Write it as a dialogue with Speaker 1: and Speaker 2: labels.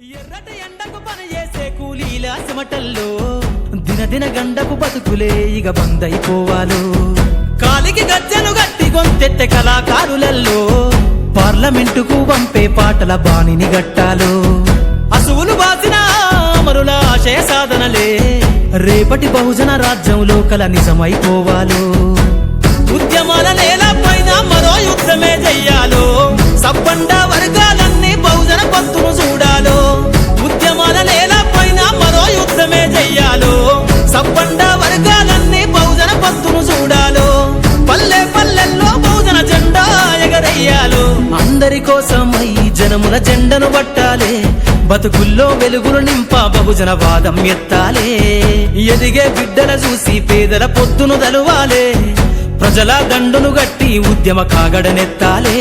Speaker 1: ఎర్రటి ఎండకు పని చేసే కూలీల చెమటల్లో దినదిన గండకు బతుకులే ఇక బందైపోవాలో కాలికి గజ్జను గట్టి గొంతెత్తె కళాకారులల్లో పార్లమెంటుకు పంపే పాటల బాణిని గట్టాలో. అసువులు బాసిన అమరుల ఆశయ సాధనలే రేపటి బహుజన రాజ్యంలో కల నిజమైపోవాలో. ఎగరయ్యాలో అందరి కోసమై జనముల జెండను పట్టాలే. బతుకుల్లో వెలుగులు నింప బహుజన వాదం ఎత్తాలే. ఎదిగే బిడ్డల చూసి పేదల పొత్తును దలువాలే ప్రజల దండును గట్టి ఉద్యమ కాగడనెత్తాలే.